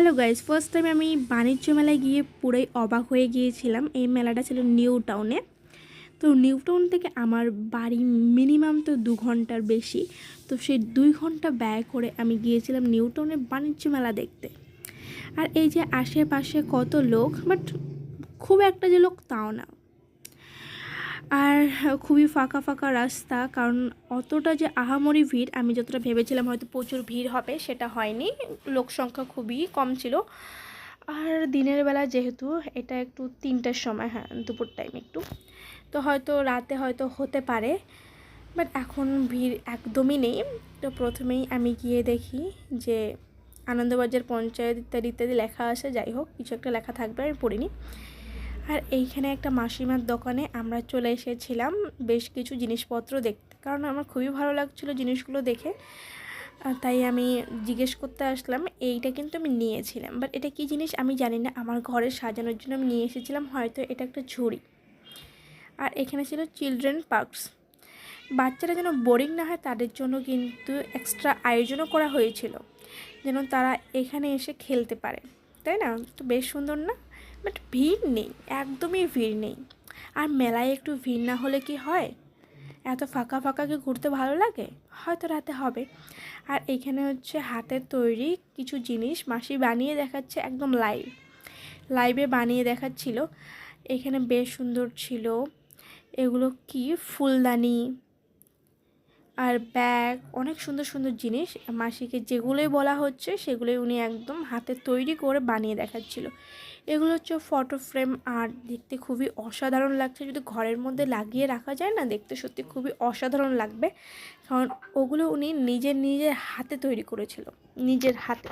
Hello guys first time আমি বাণিজ্য মেলায় গিয়ে পুরোই অবাক হয়ে গিয়েছিলাম। এই মেলাটা ছিল নিউ টাউনে। তো নিউ টাউন থেকে আমার বাড়ি মিনিমাম তো দু ঘণ্টার বেশি। তো সেই দুই ঘণ্টা ব্যয় করে আমি গিয়েছিলাম নিউ টাউনে বাণিজ্য মেলা দেখতে। আর এই যে আশেপাশে কত লোক বাট খুব একটা যে লোক তাও না। আর খুবই ফাঁকা ফাঁকা রাস্তা, কারণ অতটা যে আহামরি ভিড়, আমি যতটা ভেবেছিলাম হয়তো প্রচুর ভিড় হবে, সেটা হয়নি। লোক সংখ্যা খুবই কম ছিল। আর দিনের বেলা যেহেতু, এটা একটু তিনটার সময় হ্যাঁ দুপুর টাইম একটু। তো হয়তো রাতে হয়তো হতে পারে বাট এখন ভিড় একদমই নেই। তো প্রথমেই আমি গিয়ে দেখি যে আনন্দবাজার পঞ্চায়েত ইত্যাদি ইত্যাদি লেখা আছে, যাই হোক, কিছু একটা লেখা থাকবে, আমি পড়িনি। আর এইখানে একটা মাসিমার দোকানে আমরা চলে এসেছিলাম বেশ কিছু জিনিসপত্র দেখতে। কারণ আমার খুবই ভালো লাগছিল জিনিসগুলো দেখে। তাই আমি জিজ্ঞেস করতে আসলাম, এইটা কিন্তু আমি নিয়েছিলাম। বাট এটা কি জিনিস? আমি জানি না। আমার ঘরে সাজানোর জন্য আমি নিয়ে এসেছিলাম। হয়তো এটা একটা ঝুড়ি। আর এখানে ছিল চিলড্রেন পার্কস। বাচ্চারা যেন বোরিং না হয়, তাদের জন্য কিন্তু এক্সট্রা আয়োজনও করা হয়েছিল। যেন তারা এখানে এসে খেলতে পারে। তাই না? তো বেশ সুন্দর না? বাট ভিড় নেই, একদমই ভিড় নেই। আর মেলায় একটু ভিড় না হলে কি হয়? এত ফাঁকা ফাঁকা কি ঘুরতে ভালো লাগে? হয়তো রাতে হবে। আর এখানে হচ্ছে হাতের তৈরি কিছু জিনিস মাসি বানিয়ে দেখাচ্ছে একদম লাইভ লাইভে বানিয়ে দেখাচ্ছিল। এখানে বেশ সুন্দর ছিল। এগুলো কি? ফুলদানি আর ব্যাগ অনেক সুন্দর সুন্দর জিনিস। মাসিকে যেগুলোই বলা হচ্ছে, সেগুলোই উনি একদম হাতে তৈরি করে বানিয়ে দেখাচ্ছিল। এগুলো হচ্ছে ফটো ফ্রেম আর দেখতে খুবই অসাধারণ লাগছে। যদি ঘরের মধ্যে লাগিয়ে রাখা যায় না, দেখতে সত্যি খুবই অসাধারণ লাগবে। কারণ ওগুলো উনি নিজের নিজের হাতে তৈরি করেছিল, নিজের হাতে।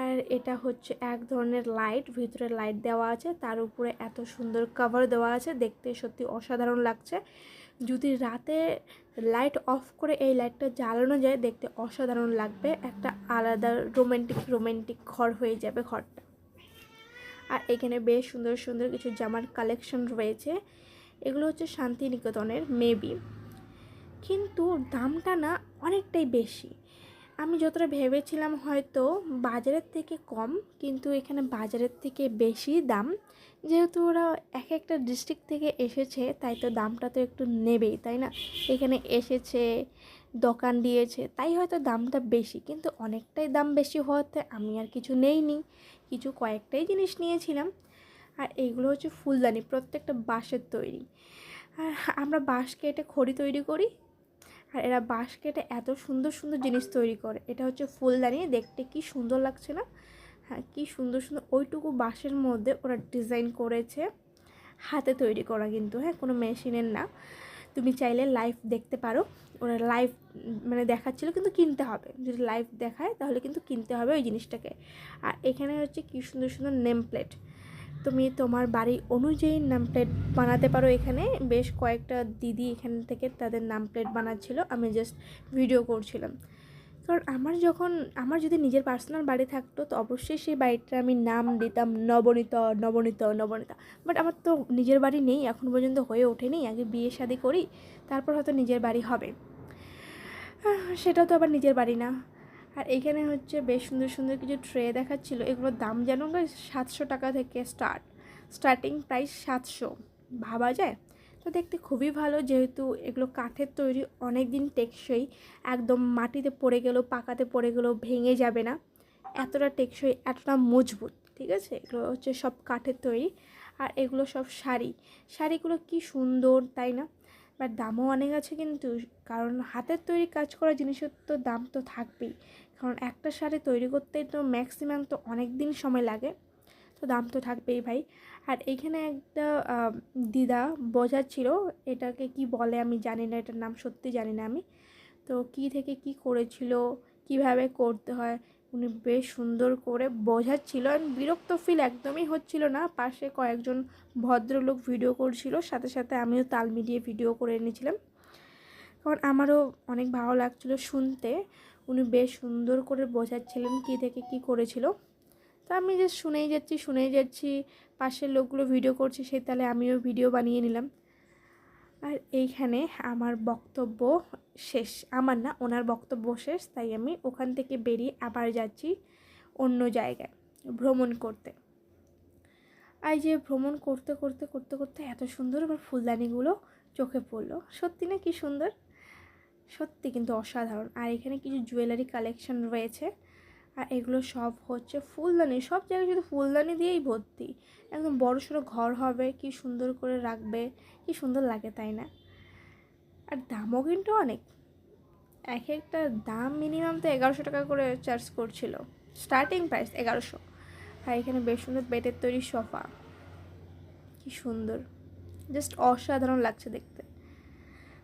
আর এটা হচ্ছে এক ধরনের লাইট ভিতরে লাইট দেওয়া আছে, তার উপরে এত সুন্দর কভার দেওয়া আছে, দেখতে সত্যি অসাধারণ লাগছে। যদি রাতে লাইট অফ করে এই লাইটটা জ্বালানো যায়, দেখতে অসাধারণ লাগবে। একটা আলাদা রোমান্টিক রোমান্টিক ঘর হয়ে যাবে ঘরটা। আর এখানে বেশ সুন্দর সুন্দর কিছু জামার কালেকশন রয়েছে। এগুলো হচ্ছে শান্তিনিকেতনের মেবি কিন্তু দামটা না অনেকটাই বেশি। আমি যতটা ভেবেছিলাম হয়তো বাজারের থেকে কম, কিন্তু এখানে বাজারের থেকে বেশি দাম। যেহেতু ওরা এক একটা ডিস্ট্রিক্ট থেকে এসেছে, তাই তো দামটা তো একটু নেবেই, তাই না? এখানে এসেছে দোকান দিয়েছে, তাই হয়তো দামটা বেশি। কিন্তু অনেকটাই দাম বেশি হওয়াতে আমি আর কিছু নেইনি। কিছু কয়েকটাই জিনিস নিয়েছিলাম। আর এইগুলো হচ্ছে ফুলদানি, প্রত্যেকটা বাঁশের তৈরি। আর আমরা বাঁশ কেটে খড়ি তৈরি করি। আর এরা বাঁশ কেটে এত সুন্দর সুন্দর জিনিস তৈরি করে। এটা হচ্ছে ফুলদানি, দেখতে কি সুন্দর লাগছে না? হ্যাঁ কী সুন্দর সুন্দর, ওইটুকু বাঁশের মধ্যে ওরা ডিজাইন করেছে। হাতে তৈরি করা কিন্তু হ্যাঁ কোনো মেশিনের না। তুমি চাইলে লাইভ দেখতে পারো। ওরা লাইভ মানে দেখাচ্ছিল কিন্তু কিনতে হবে। যদি লাইভ দেখায়, তাহলে কিন্তু কিনতে হবে ওই জিনিসটাকে। আর এখানে হচ্ছে কী সুন্দর সুন্দর নেম প্লেট তুমি তোমার বাড়ি অনুযায়ী নাম প্লেট বানাতে পারো এখানে। বেশ কয়েকটা দিদি এখান থেকে তাদের নাম প্লেট বানাচ্ছিল। আমি জাস্ট ভিডিও করছিলাম। কারণ আমার যখন, আমার যদি নিজের পার্সোনাল বাড়ি থাকতো, তো অবশ্যই সেই বাড়িটার আমি নাম দিতাম, নবনীত নবনীত, নবনীতা। বাট আমার তো নিজের বাড়ি নেই, এখন পর্যন্ত হয়ে ওঠেনি। আগে বিয়ে শাদি করি, তারপর হয়তো নিজের বাড়ি হবে। সেটাও তো আবার নিজের বাড়ি না। আর এখানে হচ্ছে বেশ সুন্দর সুন্দর কিছু ট্রে দেখাচ্ছিল। এগুলোর দাম যেন সাতশো টাকা থেকে স্টার্ট স্টার্টিং প্রাইস সাতশো। ভাবা যায়? তো দেখতে খুবই ভালো, যেহেতু এগুলো কাঠের তৈরি অনেক দিন টেকসই, একদম মাটিতে পড়ে গেলেও, পাকাতে পড়ে গেলেও ভেঙে যাবে না। এতটা টেকসই, এতটা মজবুত, ঠিক আছে? এগুলো হচ্ছে সব কাঠের তৈরি, আর এগুলো সব শাড়ি। শাড়িগুলো কি সুন্দর, তাই না? বাট দামও অনেক আছে কিন্তু, কারণ হাতের তৈরি কাজ করা জিনিসের তো দাম তো থাকবেই। কারণ একটা শাড়ি তৈরি করতেই তো ম্যাক্সিমাম তো অনেক দিন সময় লাগে। তো দাম তো থাকবেই ভাই। আর এইখানে একটা দিদা বোঝাচ্ছিল এটাকে কি বলে আমি জানি না, এটার নাম সত্যি জানি না আমি। তো কি থেকে কি করেছিল, কীভাবে করতে হয়, উনি বেশ সুন্দর করে বোঝাচ্ছিল আর বিরক্ত ফিল একদমই হচ্ছিল না। পাশে কয়েকজন ভদ্রলোক ভিডিও করছিল, সাথে সাথে আমিও তাল মিলিয়ে ভিডিও করে এনেছিলাম। কারণ আমারও অনেক ভালো লাগছিল শুনতে। উনি বেশ সুন্দর করে বোঝাচ্ছিলেন কী থেকে কি করেছিল। তা আমি যে শুনেই যাচ্ছি শুনেই যাচ্ছি। পাশের লোকগুলো ভিডিও করছে সেই তাহলে আমিও ভিডিও বানিয়ে নিলাম। আর এইখানে আমার বক্তব্য শেষ। আমার না, ওনার বক্তব্য শেষ, তাই আমি ওখান থেকে বেরিয়ে আবার যাচ্ছি অন্য জায়গায় ভ্রমণ করতে। আর যে ভ্রমণ করতে করতে করতে করতে এত সুন্দর আমার ফুলদানিগুলো চোখে পড়ল। সত্যি না কি সুন্দর? সত্যি কিন্তু অসাধারণ। আর এখানে কিছু জুয়েলারি কালেকশন রয়েছে। আর এগুলো সব হচ্ছে ফুলদানি। সব জায়গায় শুধু ফুলদানি দিয়েই ভর্তি। একদম বড় সড়ো ঘর হবে, কি সুন্দর করে রাখবে, কি সুন্দর লাগে তাই না? আর দামও কিন্তু অনেক। এক একটা দাম মিনিমাম তো এগারোশো টাকা করে চার্জ করছিল। স্টার্টিং প্রাইস এগারোশো। আর এখানে বেশ সুন্দর বেটের তৈরি সোফা। কি সুন্দর। জাস্ট অসাধারণ লাগছে দেখতে।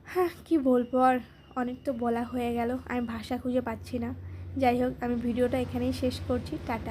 হ্যাঁ কি বলব আর? অনেক তো বলা হয়ে গেল। আমি ভাষা খুঁজে পাচ্ছি না। যাই হোক আমি ভিডিওটা এখানেই শেষ করছি টাটা।